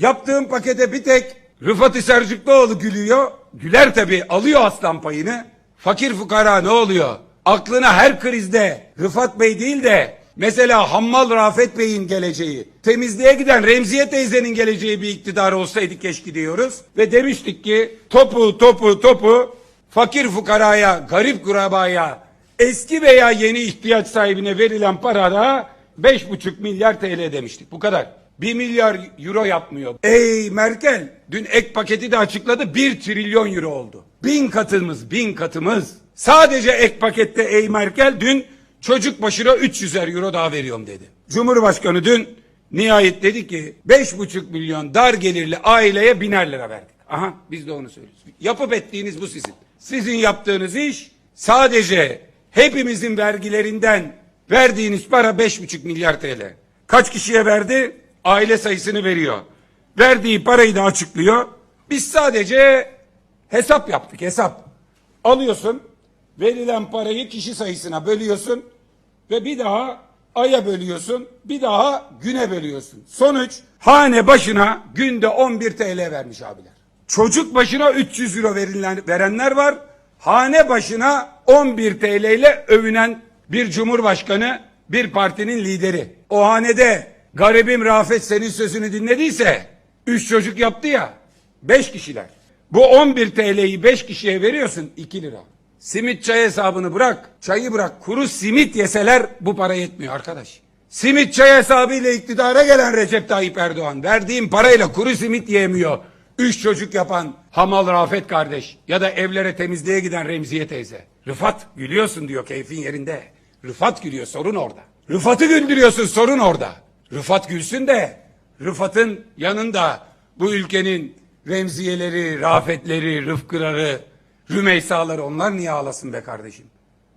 Yaptığım pakete bir tek Rıfat Hisarcıklıoğlu gülüyor. Güler tabii alıyor aslan payını. Fakir fukara ne oluyor? Aklına her krizde Rıfat Bey değil de mesela Hammal Rafet Bey'in geleceği, temizliğe giden Remziye teyzenin geleceği bir iktidar olsaydı keşke diyoruz. Ve demiştik ki topu topu topu fakir fukaraya, garip kurabaya, eski veya yeni ihtiyaç sahibine verilen parada 5,5 milyar TL demiştik. Bu kadar. 1 milyar euro yapmıyor. Ey Merkel dün ek paketi de açıkladı 1 trilyon euro oldu. Bin katımız bin katımız. Sadece ek pakette ey Merkel dün çocuk başına 300'er euro daha veriyorum dedi. Cumhurbaşkanı dün nihayet dedi ki 5,5 milyon dar gelirli aileye biner lira verdik. Aha biz de onu söylüyoruz. Yapıp ettiğiniz bu sizin. Sizin yaptığınız iş sadece hepimizin vergilerinden verdiğiniz para 5,5 milyar TL. Kaç kişiye verdi? Aile sayısını veriyor. Verdiği parayı da açıklıyor. Biz sadece hesap yaptık hesap. Alıyorsun verilen parayı kişi sayısına bölüyorsun ve bir daha aya bölüyorsun bir daha güne bölüyorsun. Sonuç hane başına günde 11 TL vermiş abiler. Çocuk başına 300 euro verilen, verenler var. Hane başına 11 TL ile övünen bir cumhurbaşkanı, bir partinin lideri. O hanede garibim Rafet senin sözünü dinlediyse 3 çocuk yaptı ya 5 kişiler. Bu 11 TL'yi 5 kişiye veriyorsun 2 lira. Simit çay hesabını bırak, çayı bırak. Kuru simit yeseler bu para yetmiyor arkadaş. Simit çay hesabıyla iktidara gelen Recep Tayyip Erdoğan verdiğim parayla kuru simit yiyemiyor. Üç çocuk yapan Hamal Rafet kardeş ya da evlere temizliğe giden Remziye teyze. Rıfat gülüyorsun diyor keyfin yerinde. Rıfat gülüyor sorun orada. Rıfat'ı güldürüyorsun sorun orada. Rıfat gülsün de Rıfat'ın yanında bu ülkenin Remziyeleri, Rafetleri, Rıfkıları, Rümeysaları onlar niye ağlasın be kardeşim?